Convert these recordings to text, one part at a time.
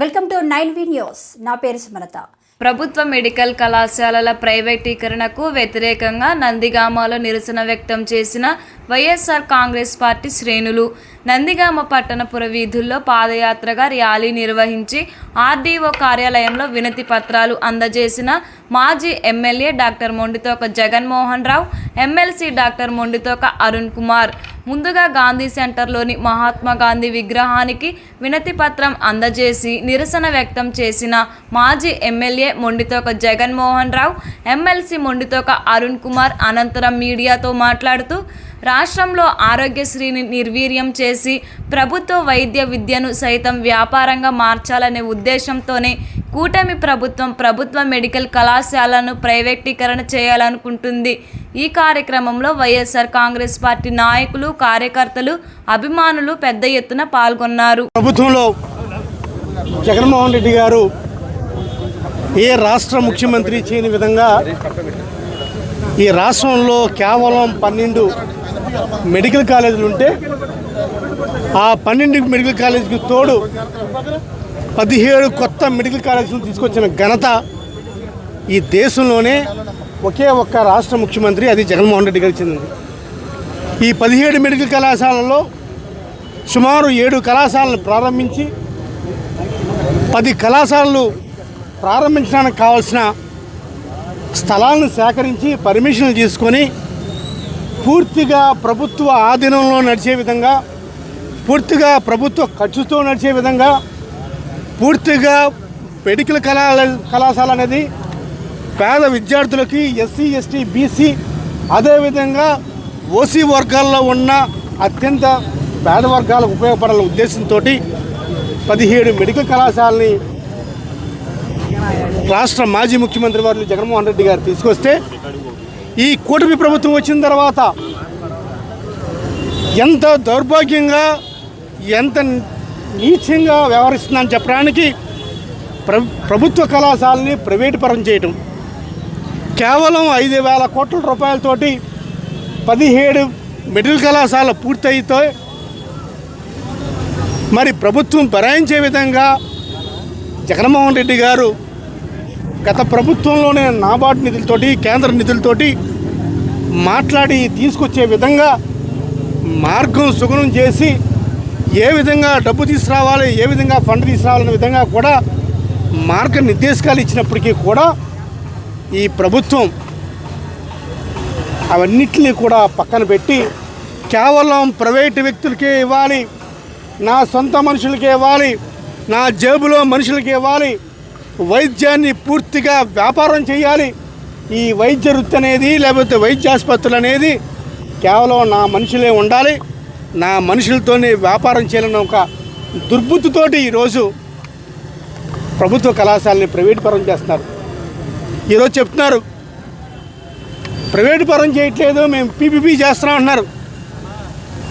Welcome to nine V news. నా పేరు సుమలత. ప్రభుత్వ మెడికల్ కళాశాలల ప్రైవేటీకరణకు వ్యతిరేకంగా నందిగామలో నిరసన వ్యక్తం చేసిన వైఎస్ఆర్ కాంగ్రెస్ పార్టీ శ్రేణులు నందిగామ పట్టణ పురవీధుల్లో పాదయాత్రగా ర్యాలీ నిర్వహించి ఆర్డీఓ కార్యాలయంలో వినతి పత్రాలు అందజేసిన మాజీ MLA doctor Monditoka Jaganmohan Rao MLC doctor Monditoka Arun Kumar. ముందుగా గాంధీ సెంటర్లోని మహాత్మా గాంధీ విగ్రహానికి వినతి పత్రం అందజేసి నిరసన వ్యక్తం చేసిన మాజీ ఎమ్మెల్యే మొండితోక జగన్మోహన్ రావు ఎమ్మెల్సీ మొండితోక అరుణ్ కుమార్ అనంతరం మీడియాతో మాట్లాడుతూ రాష్ట్రంలో ఆరోగ్యశ్రీని నిర్వీర్యం చేసి ప్రభుత్వ వైద్య విద్యను సైతం వ్యాపారంగా మార్చాలనే ఉద్దేశంతోనే కూటమి ప్రభుత్వం ప్రభుత్వ మెడికల్ కళాశాలను ప్రైవేటీకరణ చేయాలనుకుంటుంది. ఈ కార్యక్రమంలో వైఎస్ఆర్ కాంగ్రెస్ పార్టీ నాయకులు కార్యకర్తలు అభిమానులు పెద్ద ఎత్తున పాల్గొన్నారు. ప్రభుత్వంలో జగన్మోహన్ రెడ్డి గారు ఏ రాష్ట్ర ముఖ్యమంత్రి చేయని విధంగా ఈ రాష్ట్రంలో కేవలం పన్నెండు మెడికల్ కాలేజీలు ఉంటే ఆ పన్నెండు మెడికల్ కాలేజీకి తోడు పదిహేడు కొత్త మెడికల్ కాలేజీలు తీసుకొచ్చిన ఘనత ఈ దేశంలోనే ఒకే ఒక్క రాష్ట్ర ముఖ్యమంత్రి అది జగన్మోహన్ రెడ్డి గారికి చెందింది. ఈ పదిహేడు మెడికల్ కళాశాలల్లో సుమారు ఏడు కళాశాలను ప్రారంభించి పది కళాశాలలు ప్రారంభించడానికి కావాల్సిన స్థలాలను సేకరించి పర్మిషన్లు తీసుకొని పూర్తిగా ప్రభుత్వ ఆధీనంలో నడిచే విధంగా పూర్తిగా ప్రభుత్వ ఖర్చుతో నడిచే విధంగా పూర్తిగా మెడికల్ కళా కళాశాల అనేది పేద విద్యార్థులకి ఎస్సీ ఎస్టీ బీసీ అదేవిధంగా ఓసీ వర్గాల్లో ఉన్న అత్యంత పేద వర్గాలకు ఉపయోగపడాల ఉద్దేశంతో పదిహేడు మెడికల్ కళాశాలని రాష్ట్ర మాజీ ముఖ్యమంత్రి వారు జగన్మోహన్ రెడ్డి గారు తీసుకొస్తే ఈ కూటమి ప్రభుత్వం వచ్చిన తర్వాత ఎంత దౌర్భాగ్యంగా ఎంత నీచంగా వ్యవహరిస్తుందని చెప్పడానికి ప్ర ప్రభుత్వ కళాశాలని ప్రైవేటు పరం చేయటం. కేవలం ఐదు వేల కోట్ల రూపాయలతోటి పదిహేడు మెడికల్ కళాశాల పూర్తయితే మరి ప్రభుత్వం భరాయించే విధంగా జగన్మోహన్ రెడ్డి గారు గత ప్రభుత్వంలోనే నాబార్డు నిధులతోటి కేంద్ర నిధులతోటి మాట్లాడి తీసుకొచ్చే విధంగా మార్గం సుగమం చేసి ఏ విధంగా డబ్బు తీసుకురావాలి ఏ విధంగా ఫండ్ తీసుకురావాలనే విధంగా కూడా మార్గ నిర్దేశకాలు ఇచ్చినప్పటికీ కూడా ఈ ప్రభుత్వం అవన్నిటిని కూడా పక్కన పెట్టి కేవలం ప్రైవేటు వ్యక్తులకే ఇవ్వాలి నా సొంత మనుషులకే ఇవ్వాలి నా జేబులో మనుషులకి ఇవ్వాలి వైద్యాన్ని పూర్తిగా వ్యాపారం చేయాలి ఈ వైద్య వృత్తి అనేది లేకపోతే వైద్య ఆసుపత్రులు అనేది కేవలం నా మనుషులే ఉండాలి. నా మనుషులతోనే వ్యాపారం చేయాలన్న ఒక దుర్బుద్ధితోటి ఈరోజు ప్రభుత్వ కళాశాలని ప్రైవేట్ పరం చేస్తున్నారు. ఈరోజు చెప్తున్నారు ప్రైవేటు పరం చేయట్లేదు మేము పీపీపీ చేస్తున్నాం అన్నారు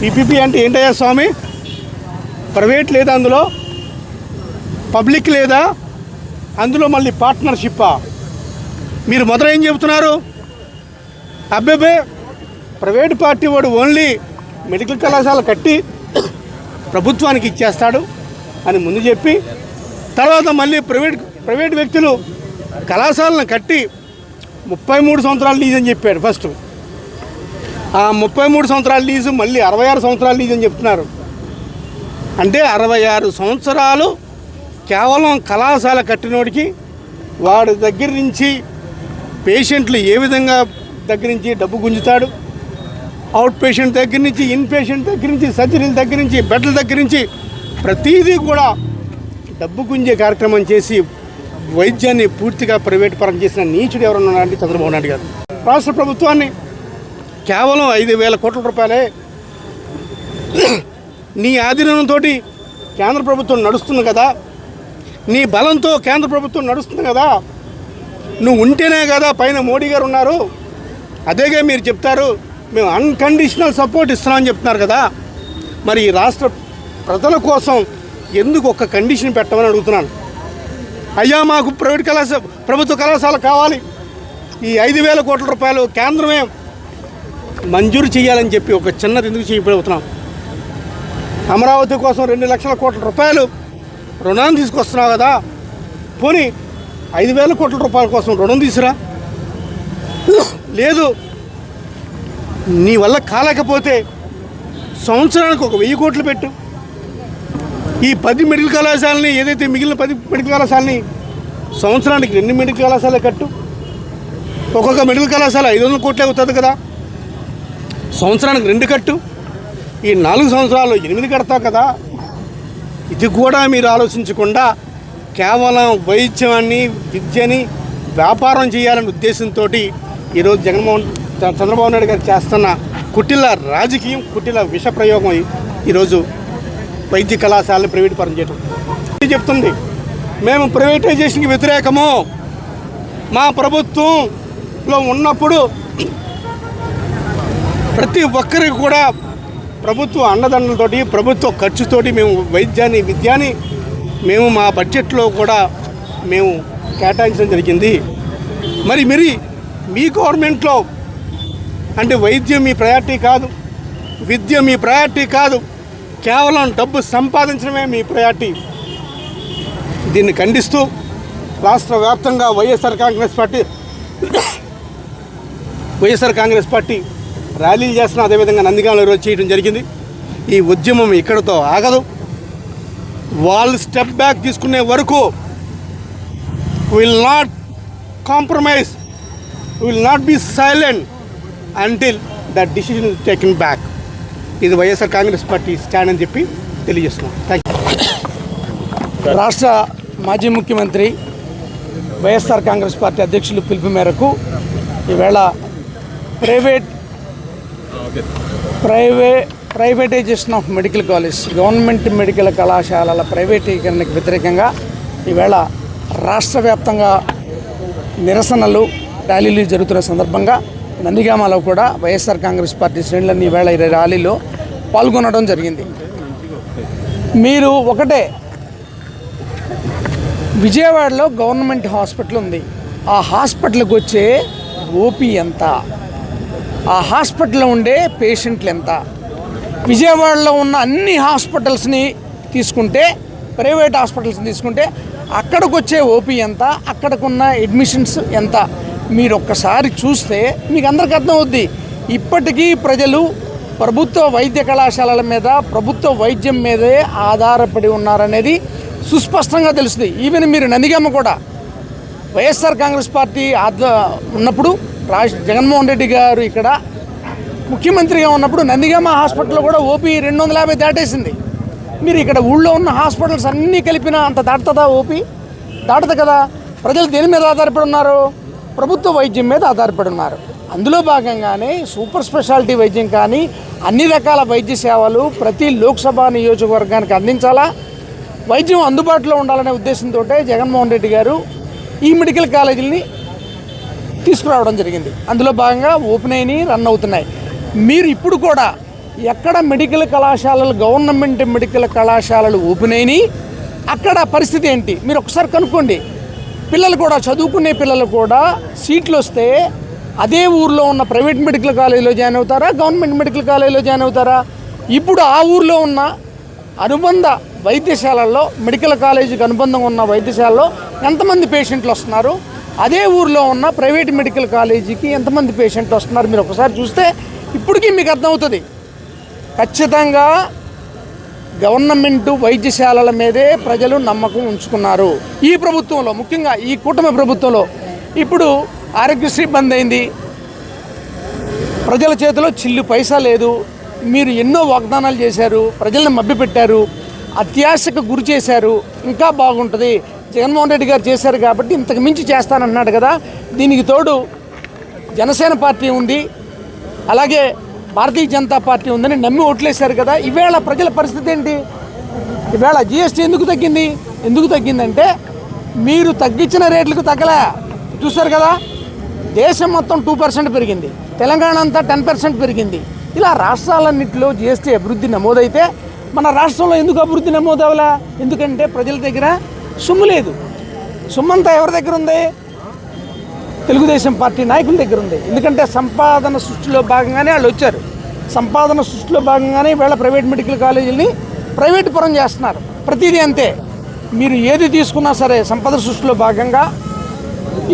పీపీపీ అంటే ఏంటయ్యా స్వామి? ప్రైవేట్ లేదా అందులో? పబ్లిక్ లేదా? అందులో మళ్ళీ పార్ట్నర్షిప్పా? మీరు మొదలు ఏం చెబుతున్నారు? అబ్బాబే ప్రైవేట్ పార్టీ వాడు ఓన్లీ మెడికల్ కళాశాల కట్టి ప్రభుత్వానికి ఇచ్చేస్తాడు అని ముందు చెప్పి తర్వాత మళ్ళీ ప్రైవేట్ ప్రైవేట్ వ్యక్తులు కళాశాలను కట్టి ముప్పై మూడు సంవత్సరాల లీజ్ అని చెప్పాడు ఫస్ట్. ఆ ముప్పై మూడు సంవత్సరాల లీజు మళ్ళీ అరవై ఆరు సంవత్సరాల లీజ్ అని చెప్తున్నారు. అంటే అరవై ఆరు సంవత్సరాలు కేవలం కళాశాల కట్టినోడికి వాడి దగ్గర నుంచి పేషెంట్లు ఏ విధంగా దగ్గర నుంచి డబ్బు గుంజుతాడు? అవుట్ పేషెంట్ దగ్గర నుంచి ఇన్ పేషెంట్ దగ్గర నుంచి సర్జరీల దగ్గర నుంచి బెడ్ల దగ్గర నుంచి ప్రతీదీ కూడా డబ్బు గుంజే కార్యక్రమం చేసి వైద్యాన్ని పూర్తిగా ప్రైవేట్ పరం చేసిన నీచుడు ఎవరన్నా ఉన్నారంటే చంద్రబాబు నాయుడు గారు. రాష్ట్ర ప్రభుత్వాన్ని కేవలం ఐదు వేల కోట్ల రూపాయలే నీ ఆధీనంతో కేంద్ర ప్రభుత్వం నడుస్తుంది కదా? నీ బలంతో కేంద్ర ప్రభుత్వం నడుస్తుంది కదా? నువ్వు ఉంటేనే కదా పైన మోడీ గారు ఉన్నారు. అదేగా మీరు చెప్తారు మేము అన్కండిషనల్ సపోర్ట్ ఇస్తున్నామని చెప్తున్నారు కదా. మరి ఈ రాష్ట్ర ప్రజల కోసం ఎందుకు ఒక కండిషన్ పెట్టమని అడుగుతున్నాను. అయ్యా మాకు ప్రైవేట్ కళాశాల ప్రభుత్వ కళాశాల కావాలి. ఈ ఐదు వేల కోట్ల రూపాయలు కేంద్రమే మంజూరు చేయాలని చెప్పి ఒక చిన్నది ఎందుకు చేయబడుతున్నాం అమరావతి కోసం రెండు లక్షల కోట్ల రూపాయలు రుణాన్ని తీసుకొస్తున్నావు కదా. పోనీ ఐదు వేల కోట్ల రూపాయల కోసం రుణం తీసురా? లేదు. నీ వల్ల కాలేకపోతే సంవత్సరానికి ఒక వెయ్యి కోట్లు పెట్టు. ఈ పది మెడికల్ కళాశాలని ఏదైతే మిగిలిన పది మెడికల్ కళాశాలని సంవత్సరానికి రెండు మెడికల్ కళాశాల కట్టు. ఒక్కొక్క మెడికల్ కళాశాల ఐదు వందల కోట్లే అవుతుంది కదా. సంవత్సరానికి రెండు కట్టు. ఈ నాలుగు సంవత్సరాలు ఎనిమిది కడతావు కదా. ఇది కూడా మీరు ఆలోచించకుండా కేవలం వైద్యాన్ని విద్యని వ్యాపారం చేయాలనే ఉద్దేశంతో ఈరోజు జగన్మోహన్ చంద్రబాబు నాయుడు గారు చేస్తున్న కుటిల రాజకీయం కుటిల విష ప్రయోగం ఈరోజు వైద్య కళాశాలను ప్రైవేట్ పరం చేయడం ఇది చెప్తుంది మేము ప్రైవేటైజేషన్కి వ్యతిరేకము. మా ప్రభుత్వంలో ఉన్నప్పుడు ప్రతి ఒక్కరికి కూడా ప్రభుత్వ అన్నదండలతోటి ప్రభుత్వ ఖర్చుతోటి మేము వైద్యాన్ని విద్యాన్ని మేము మా బడ్జెట్లో కూడా మేము కేటాయించడం జరిగింది. మరి మరి మీ గవర్నమెంట్లో అంటే వైద్యం మీ ప్రయారిటీ కాదు విద్య మీ ప్రయారిటీ కాదు కేవలం డబ్బు సంపాదించడమే మీ ప్రయారిటీ. దీన్ని ఖండిస్తూ రాష్ట్ర వ్యాప్తంగా YSR Congress party YSR Congress party ర్యాలీలు చేస్తున్న అదేవిధంగా నందిగామలో ఈరోజు చేయడం జరిగింది. ఈ ఉద్యమం ఇక్కడతో ఆగదు. వాళ్ళు స్టెప్ బ్యాక్ తీసుకునే వరకు will not compromise will not be silent until the decision is taken back ఇది వైఎస్ఆర్ కాంగ్రెస్ పార్టీ స్టాండ్ అని చెప్పి తెలియజేస్తున్నాం. థ్యాంక్ యూ రాష్ట్ర మాజీ ముఖ్యమంత్రి వైఎస్ఆర్ కాంగ్రెస్ పార్టీ అధ్యక్షులు పిలుపు మేరకు ఈవేళ private private privatisation of medical college government medical కళాశాలల ప్రైవేటీకరణకు వ్యతిరేకంగా ఈవేళ రాష్ట్ర వ్యాప్తంగా నిరసనలు ర్యాలీలు జరుగుతున్న సందర్భంగా నందిగామలో కూడా వైఎస్ఆర్ కాంగ్రెస్ పార్టీ శ్రేణులన్నీ ఈవేళ ఇరవై ర్యాలీలో పాల్గొనడం జరిగింది. మీరు ఒకటే విజయవాడలో గవర్నమెంట్ హాస్పిటల్ ఉంది. ఆ హాస్పిటల్కి వచ్చే ఓపీ ఎంత? ఆ హాస్పిటల్లో ఉండే పేషెంట్లు ఎంత? విజయవాడలో ఉన్న అన్ని హాస్పిటల్స్ని తీసుకుంటే ప్రైవేట్ హాస్పిటల్స్ని తీసుకుంటే అక్కడికి వచ్చే ఓపీ ఎంత అక్కడికున్న అడ్మిషన్స్ ఎంత? మీరు ఒక్కసారి చూస్తే మీకు అందరికి అర్థమవుద్ది. ఇప్పటికీ ప్రజలు ప్రభుత్వ వైద్య కళాశాలల మీద ప్రభుత్వ వైద్యం మీదే ఆధారపడి ఉన్నారనేది సుస్పష్టంగా తెలుస్తుంది. ఈవెన్ మీరు నందిగమ్మ కూడా వైఎస్ఆర్ కాంగ్రెస్ పార్టీ ఆధ్వ ఉన్నప్పుడు రాజ్ జగన్మోహన్ రెడ్డి గారు ఇక్కడ ముఖ్యమంత్రిగా ఉన్నప్పుడు నందిగామ హాస్పిటల్లో కూడా ఓపీ రెండు వందల యాభై దాటేసింది. మీరు ఇక్కడ ఊళ్ళో ఉన్న హాస్పిటల్స్ అన్నీ కలిపిన అంత దాటుతుందా ఓపీ? దాటదు కదా. ప్రజలు దేని మీద ఆధారపడి ఉన్నారు? ప్రభుత్వ వైద్యం మీద ఆధారపడి ఉన్నారు. అందులో భాగంగానే సూపర్ స్పెషాలిటీ వైద్యం కానీ అన్ని రకాల వైద్య సేవలు ప్రతి లోక్సభ నియోజకవర్గానికి అందించాలా? వైద్యం అందుబాటులో ఉండాలనే ఉద్దేశంతో జగన్మోహన్ రెడ్డి గారు ఈ మెడికల్ కాలేజీలని తీసుకురావడం జరిగింది. అందులో భాగంగా ఓపెన్ అయినాయి రన్ అవుతున్నాయి. మీరు ఇప్పుడు కూడా ఎక్కడ మెడికల్ కళాశాలలు గవర్నమెంట్ మెడికల్ కళాశాలలు ఓపెన్ అయినాయి అక్కడ పరిస్థితి ఏంటి? మీరు ఒకసారి కనుక్కోండి. పిల్లలు కూడా చదువుకునే పిల్లలు కూడా సీట్లు వస్తే అదే ఊర్లో ఉన్న ప్రైవేట్ మెడికల్ కాలేజీలో జాయిన్ అవుతారా గవర్నమెంట్ మెడికల్ కాలేజీలో జాయిన్ అవుతారా? ఇప్పుడు ఆ ఊర్లో ఉన్న అనుబంధ వైద్యశాలల్లో మెడికల్ కాలేజీకి అనుబంధం ఉన్న వైద్యశాలలో ఎంతమంది పేషెంట్లు వస్తున్నారు? అదే ఊర్లో ఉన్న ప్రైవేట్ మెడికల్ కాలేజీకి ఎంతమంది పేషెంట్లు వస్తున్నారు? మీరు ఒకసారి చూస్తే ఇప్పటికీ మీకు అర్థమవుతుంది. ఖచ్చితంగా గవర్నమెంట్ వైద్యశాలల మీదే ప్రజలు నమ్మకం ఉంచుకున్నారు. ఈ ప్రభుత్వంలో ముఖ్యంగా ఈ కూటమి ప్రభుత్వంలో ఇప్పుడు ఆరోగ్యశ్రీ బంద్ అయింది. ప్రజల చేతిలో చిల్లు పైసా లేదు. మీరు ఎన్నో వాగ్దానాలు చేశారు ప్రజల్ని మభ్యపెట్టారు అత్యాశకు గురి చేశారు. ఇంకా బాగుంటుంది. జగన్మోహన్ రెడ్డి గారు చేశారు కాబట్టి ఇంతకు మించి చేస్తానన్నాడు కదా. దీనికి తోడు జనసేన పార్టీ ఉంది. అలాగే భారతీయ జనతా పార్టీ ఉందని నమ్మి ఓట్లేశారు కదా. ఈవేళ ప్రజల పరిస్థితి ఏంటి? ఈవేళ జిఎస్టీ ఎందుకు తగ్గింది? ఎందుకు తగ్గిందంటే మీరు తగ్గించిన రేట్లకు తగ్గలే. చూస్తారు కదా? దేశం మొత్తం టూ పర్సెంట్ పెరిగింది. తెలంగాణ అంతా టెన్ పర్సెంట్ పెరిగింది. ఇలా రాష్ట్రాలన్నింటిలో జిఎస్టీ అభివృద్ధి నమోదైతే మన రాష్ట్రంలో ఎందుకు అభివృద్ధి నమోదవలా? ఎందుకంటే ప్రజల దగ్గర సొమ్ము లేదు. సొమ్మంతా ఎవరి దగ్గర ఉంది? తెలుగుదేశం పార్టీ నాయకుల దగ్గర ఉంది. ఎందుకంటే సంపాదన సృష్టిలో భాగంగానే వాళ్ళు వచ్చారు. సంపాదన సృష్టిలో భాగంగానే వీళ్ళ ప్రైవేట్ మెడికల్ కాలేజీని ప్రైవేట్ పరం చేస్తున్నారు. ప్రతిదీ అంతే. మీరు ఏది తీసుకున్నా సరే సంపద సృష్టిలో భాగంగా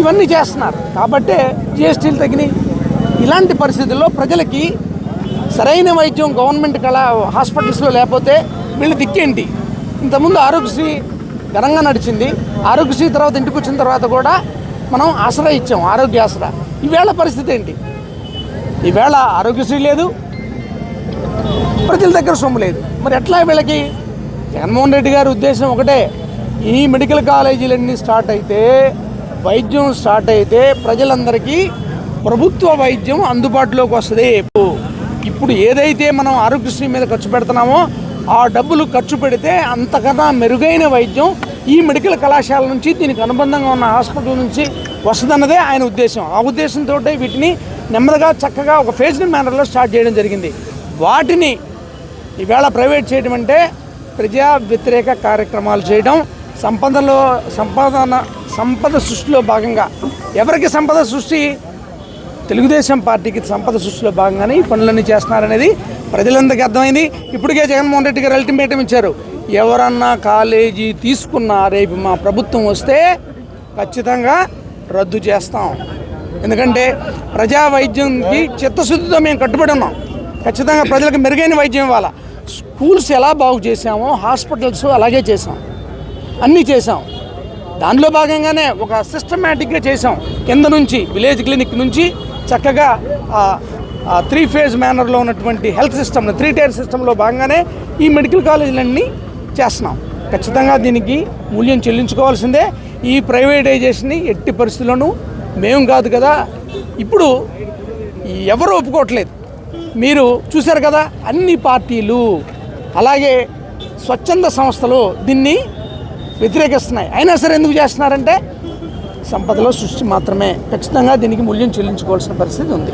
ఇవన్నీ చేస్తున్నారు. కాబట్టే జిఎస్టీలు తగినాయి ఇలాంటి పరిస్థితుల్లో ప్రజలకి సరైన వైద్యం గవర్నమెంట్ కళ హాస్పిటల్స్లో లేకపోతే వీళ్ళు దిక్కేంటి? ఇంతకుముందు ఆరోగ్యశ్రీ ఘనంగా నడిచింది. ఆరోగ్యశ్రీ తర్వాత ఇంటికి వచ్చిన తర్వాత కూడా మనం ఆసరా ఇచ్చాం ఆరోగ్య ఆసరా ఈవేళ పరిస్థితి ఏంటి? ఈవేళ ఆరోగ్యశ్రీ లేదు ప్రజల దగ్గర సొమ్ము లేదు. మరి ఎట్లా వీళ్ళకి? జగన్మోహన్ రెడ్డి గారి ఉద్దేశం ఒకటే ఈ మెడికల్ కాలేజీలన్నీ స్టార్ట్ అయితే వైద్యం స్టార్ట్ అయితే ప్రజలందరికీ ప్రభుత్వ వైద్యం అందుబాటులోకి వస్తుంది. ఇప్పుడు ఏదైతే మనం ఆరోగ్యశ్రీ మీద ఖర్చు పెడుతున్నామో ఆ డబ్బులు ఖర్చు పెడితే అంతకన్నా మెరుగైన వైద్యం ఈ మెడికల్ కళాశాల నుంచి దీనికి అనుబంధంగా ఉన్న హాస్పిటల్ నుంచి వస్తుందన్నదే ఆయన ఉద్దేశం. ఆ ఉద్దేశంతో వీటిని నెమ్మదిగా చక్కగా ఒక ఫేజ్డ్ మేనర్లో స్టార్ట్ చేయడం జరిగింది. వాటిని ఈవేళ ప్రైవేట్ చేయడం అంటే ప్రజా వ్యతిరేక కార్యక్రమాలు చేయడం సంపదలో సంపాదన సంపద సృష్టిలో భాగంగా. ఎవరికి సంపద సృష్టి? తెలుగుదేశం పార్టీకి సంపద సృష్టిలో భాగంగానే ఈ పనులన్నీ చేస్తున్నారనేది ప్రజలందరికీ అర్థమైంది. ఇప్పటికే జగన్మోహన్ రెడ్డి గారు అల్టిమేటం ఇచ్చారు. ఎవరన్నా కాలేజీ తీసుకున్నా రేపు మా ప్రభుత్వం వస్తే ఖచ్చితంగా రద్దు చేస్తాం. ఎందుకంటే ప్రజా వైద్యంకి చిత్తశుద్ధితో మేము కట్టుబడి ఉన్నాం. ఖచ్చితంగా ప్రజలకు మెరుగైన వైద్యం ఇవ్వాలి. స్కూల్స్ ఎలా బాగు చేసామో హాస్పిటల్స్ అలాగే చేసాం అన్నీ చేసాం దానిలో భాగంగానే ఒక సిస్టమేటిక్గా చేసాం కింద నుంచి విలేజ్ క్లినిక్ నుంచి చక్కగా త్రీ ఫేజ్ మేనర్లో ఉన్నటువంటి హెల్త్ సిస్టమ్ త్రీ టైర్ సిస్టంలో భాగంగానే ఈ మెడికల్ కాలేజీలన్నీ చేస్తున్నాం. ఖచ్చితంగా దీనికి మూల్యం చెల్లించుకోవాల్సిందే. ఈ ప్రైవేటైజేషన్ని ఎట్టి పరిస్థితుల్లోనూ మేము కాదు కదా. ఇప్పుడు ఎవరు ఒప్పుకోవట్లేదు. మీరు చూశారు కదా అన్ని పార్టీలు. అలాగే స్వచ్ఛంద సంస్థలు దీన్ని వ్యతిరేకిస్తున్నాయి. అయినా సరే ఎందుకు చేస్తున్నారంటే సంపదలో సృష్టి మాత్రమే. ఖచ్చితంగా దీనికి మూల్యం చెల్లించుకోవాల్సిన పరిస్థితి ఉంది.